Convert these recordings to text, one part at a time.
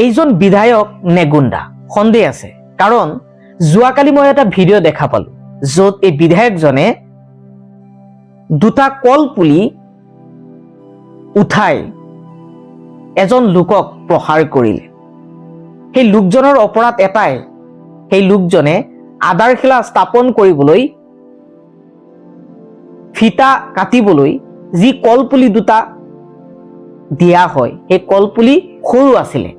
এইজন বিধায়ক নে গুণ্ডা সন্দেহ আছে। কাৰণ, যোৱাকালি মই এটা ভিডিঅ' দেখা পালো, য'ত এই বিধায়কজনে দুটা কল পুলি উঠাই এজন লোকক প্ৰহাৰ কৰিলে। সেই লোকজনৰ অপৰাধ এটাই, সেই লোকজনে আধাৰশিলা স্থাপন কৰিবলৈ ফিতা কাটিবলৈ যি কলপুলি দুটা দিয়া হয়, সেই কলপুলি সৰু আছিলে।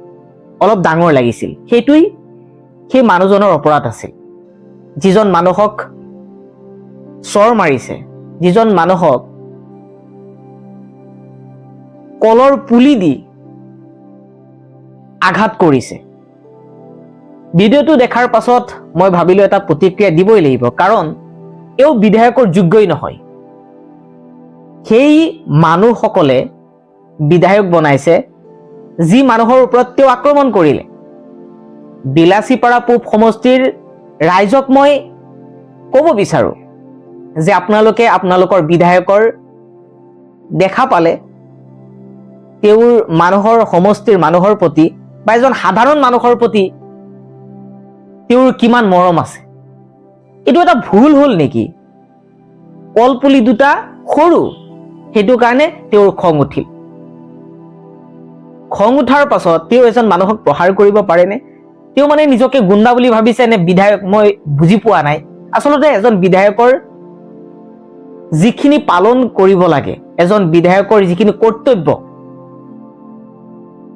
অলপ ডাঙৰ লাগিছিল। সেইটোৱেই সেই মানুহজনৰ অপৰাধ আছিল। যিজন মানুহক চৰ মাৰিছে, যিজন মানুহক কলৰ পুলি দি আঘাত কৰিছে। ভিডিঅ'টো দেখাৰ পাছত মই ভাবিলোঁ এটা প্ৰতিক্ৰিয়া দিবই লাগিব, কাৰণ এওঁ বিধায়কৰ যোগ্যই নহয়। সেই মানুহসকলে বিধায়ক বনাইছে যি মানুহৰ ওপৰত তেওঁ আক্ৰমণ কৰিলে। বিলাচীপাৰা পূব সমষ্টিৰ ৰাইজক মই ক'ব বিচাৰোঁ যে আপোনালোকে আপোনালোকৰ বিধায়কৰ দেখা পালে। তেওঁৰ মানুহৰ সমষ্টিৰ মানুহৰ প্ৰতি বা এজন সাধাৰণ মানুহৰ প্ৰতি তেওঁৰ কিমান মৰম আছে। এইটো এটা ভুল হ'ল নেকি? কলপুলি দুটা সৰু, সেইটো কাৰণে তেওঁৰ খং উঠিল। খং উঠাৰ পাছত তেওঁ এজন মানুহক প্ৰহাৰ কৰিব পাৰেনে? তেওঁ মানে নিজকে গুণ্ডা বুলি ভাবিছে নে বিধায়ক? মই বুজি পোৱা নাই। আচলতে এজন বিধায়কৰ যিখিনি পালন কৰিব লাগে, এজন বিধায়কৰ যিখিনি কৰ্তব্য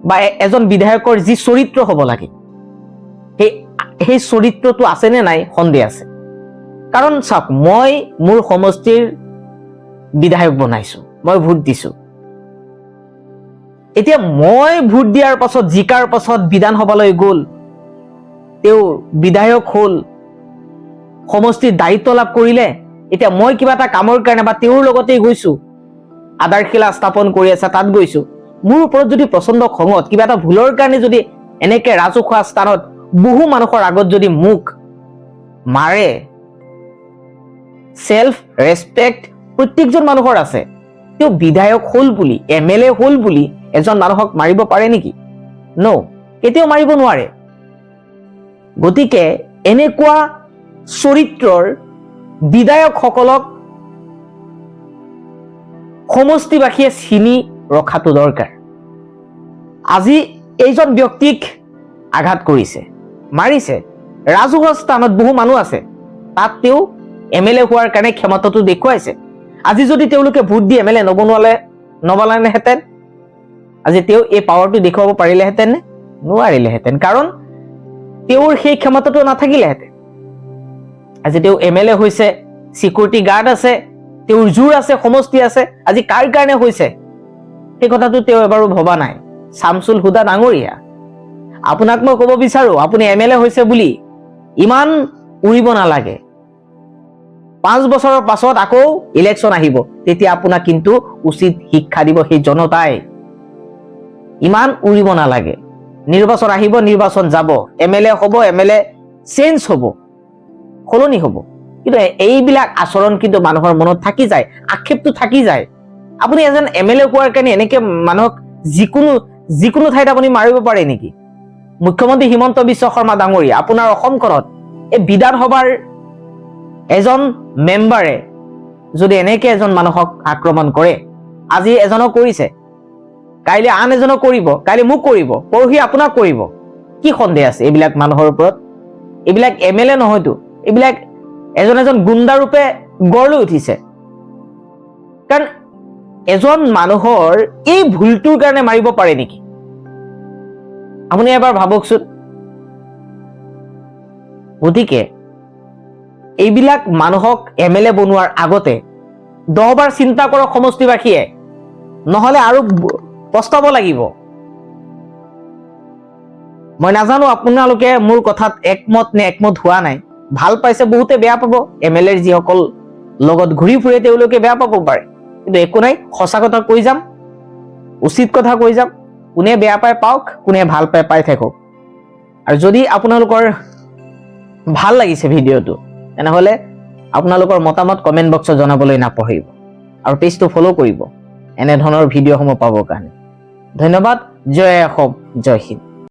বা এজন বিধায়কৰ যি চৰিত্ৰ হ'ব লাগে, সেই সেই চৰিত্ৰটো আছেনে নাই সন্দেহ আছে। কাৰণ চাওক, মই মোৰ সমষ্টিৰ বিধায়ক বনাইছো, মই ভোট দিছো। এতিয়া মই ভোট দিয়াৰ পাছত, জিকাৰ পাছত বিধানসভালৈ গ'ল তেওঁ বিধায়ক হ'ল, সমষ্টিৰ দায়িত্ব লাভ কৰিলে, এতিয়া মই কিবা এটা কামৰ কাৰণে বা তেওঁৰ লগতেই গৈছো আধাৰশিলা স্থাপন কৰি আছে, তাত গৈছো। মোৰ ওপৰত যদি প্ৰচণ্ড খঙত, কিবা এটা ভুলৰ কাৰণে যদি এনেকে ৰাজহুৱা স্থানত বহু মানুহৰ আগত যদি মোক মাৰে চেল্ফ ৰেচপেক্ট প্ৰত্যেকজন মানুহৰ আছে। তেওঁ বিধায়ক হ'ল বুলি, এম এল এ হ'ল বুলি এজন মানুহক মাৰিব পাৰে নেকি? ন কেতিয়াও মাৰিব নোৱাৰে। গতিকে এনেকুৱা চৰিত্ৰৰ বিধায়কসকলক সমষ্টিবাসীয়ে চিনি ৰখাটো দৰকাৰ। আজি এইজন ব্যক্তিক আঘাত কৰিছে, মাৰিছে। ৰাজহুৱা স্থানত বহু মানুহ আছে। তাত তেওঁ এম এল এ হোৱাৰ কাৰণে ক্ষমতাটো দেখুৱাইছে। আজি যদি তেওঁলোকে ভোট দি এম এল এ নবনোৱালে নবনালেহেঁতেন আজি তেওঁ এই পাৱাৰটো দেখুৱাব পাৰিলেহেঁতেন নোৱাৰিলেহেঁতেন। কাৰণ তেওঁৰ সেই ক্ষমতাটো নাথাকিলেহেঁতেন। আজি তেওঁ এম এল এ হৈছে চিকিউৰিটি গাৰ্ড আছে, তেওঁৰ জোৰ আছে, সমষ্টি আছে, আজি কাৰ কাৰণে হৈছে? সেই কথাটো তেওঁ এবাৰো ভবা নাই। চামচুল হুদা ডাঙৰীয়া। আপোনাক মই ক'ব বিচাৰো, আপুনি এম এল এ হৈছে বুলি ইমান উৰিব নালাগে। পাঁচ বছৰৰ পাছত আকৌ ইলেকশ্যন আহিব। তেতিয়া আপোনাক কিন্তু উচিত শিক্ষা দিব সেই জনতাই। ইমান উৰিব নালাগে। নিৰ্বাচন আহিব, নিৰ্বাচন যাব। এম এল এ হ'ব, এম এল এ চেঞ্জ হ'ব, সলনি হ'ব। কিন্তু এইবিলাক আচৰণ কিন্তু মানুহৰ মনত থাকি যায়, আক্ষেপটো থাকি যায়। আপুনি এজন এম এল এ হোৱাৰ কাৰণে এনেকে মানুহক যিকোনো যিকোনো ঠাইত আপুনি মাৰিব পাৰে নেকি? মুখ্যমন্ত্ৰী হিমন্ত বিশ্ব শৰ্মা ডাঙৰীয়া, আপোনাৰ অসমখনত এই বিধানসভাৰ এজন মেম্বাৰে যদি এনেকে এজন মানুহক আক্ৰমণ কৰে, আজি এজনক কৰিছে কাইলৈ আন এজনক কৰিব, কাইলৈ মোক কৰিব, পৰহি আপোনাক কৰিব। কি সন্দেহ আছে এইবিলাক মানুহৰ ওপৰত? এইবিলাক এম এল এ নহয়তো, এইবিলাক এজন এজন গুণ্ডা ৰূপে গঢ় লৈ উঠিছে। কাৰণ এজন মানুহৰ এই ভুলটোৰ কাৰণে মাৰিব পাৰে নেকি? আপুনি এবাৰ ভাবকচোন। গতিকে, এইবিলাক মানুহক এম এল এ বনোৱাৰ আগতে দহবাৰ চিন্তা কৰক সমষ্টিবাসীয়ে। নহলে আৰু পস্তাব লাগিব। মই নাজানো আপোনালোকে মোৰ কথাত একমত নে একমত হোৱা নাই। ভালো পাইছে বহুতে বেয়া পাব। এম এল এৰ যিসকল লগত ঘূৰি ফুৰে তেওঁলোকে বেয়া পাব পাৰে। কিন্তু একো নাই, সঁচা কথা কৈ যাম। উচিত কথা কৈ যাম। কোনে বেয়া পায় পাওক, কোনে ভালো পায় পাই থাকক। আৰু যদি আপোনালোকৰ ভালো লাগিছে ভিডিঅ'টো, তেনেহ'লে আপোনালোকৰ মতামত কমেণ্ট বক্সত জনাবলৈ নাপাহৰিব। আৰু পেজটো ফ'ল' কৰিব। এনেধৰণৰ ভিডিঅ'সমূহ পাবৰ কাৰণে। ধন্যবাদ জয় অসম জয় হিন্দ।